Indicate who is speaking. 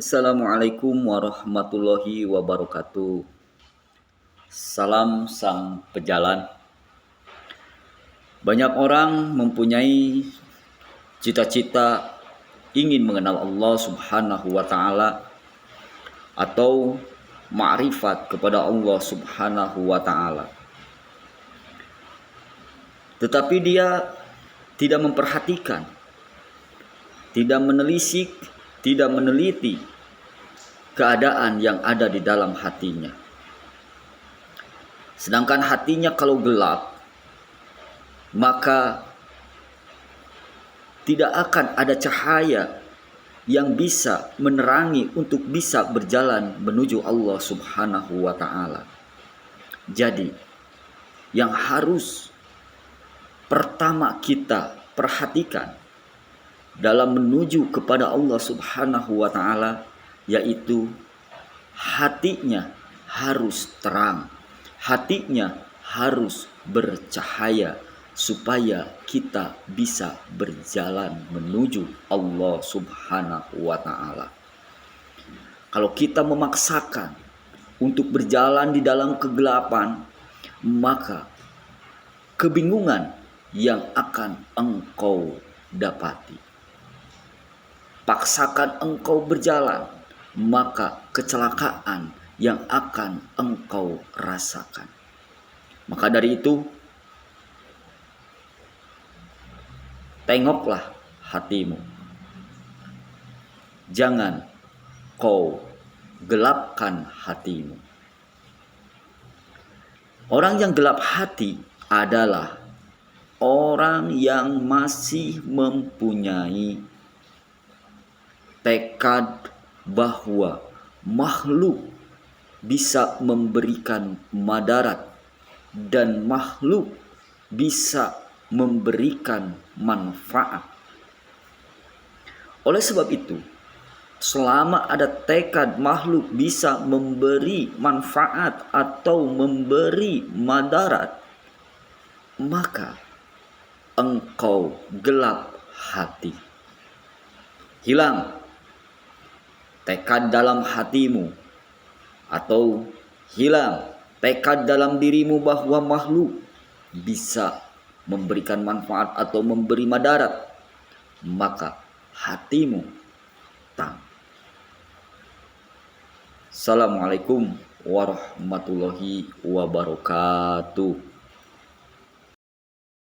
Speaker 1: Assalamualaikum warahmatullahi wabarakatuh. Salam sang pejalan. Banyak orang mempunyai cita-cita ingin mengenal Allah Subhanahu wa taala atau ma'rifat kepada Allah Subhanahu wa taala. Tetapi dia tidak memperhatikan, tidak menelisik, tidak meneliti keadaan yang ada di dalam hatinya. Sedangkan hatinya kalau gelap, maka tidak akan ada cahaya yang bisa menerangi untuk bisa berjalan menuju Allah Subhanahu wa taala. Jadi, yang harus pertama kita perhatikan dalam menuju kepada Allah Subhanahu wa taala yaitu hatinya harus terang. Hatinya harus bercahaya supaya kita bisa berjalan menuju Allah Subhanahu wa taala. Kalau kita memaksakan untuk berjalan di dalam kegelapan, maka kebingungan yang akan engkau dapati. Paksakan engkau berjalan, maka kecelakaan yang akan engkau rasakan. Maka dari itu, tengoklah hatimu. Jangan kau gelapkan hatimu. Orang yang gelap hati adalah orang yang masih mempunyai tekad bahwa makhluk bisa memberikan madarat dan makhluk bisa memberikan manfaat. Oleh sebab itu, selama ada tekad makhluk bisa memberi manfaat atau memberi madarat, maka engkau gelap hati. Hilang tekad dalam hatimu atau hilang tekad dalam dirimu bahwa makhluk bisa memberikan manfaat atau memberi madarat, maka hatimu tang. Assalamualaikum warahmatullahi wabarakatuh.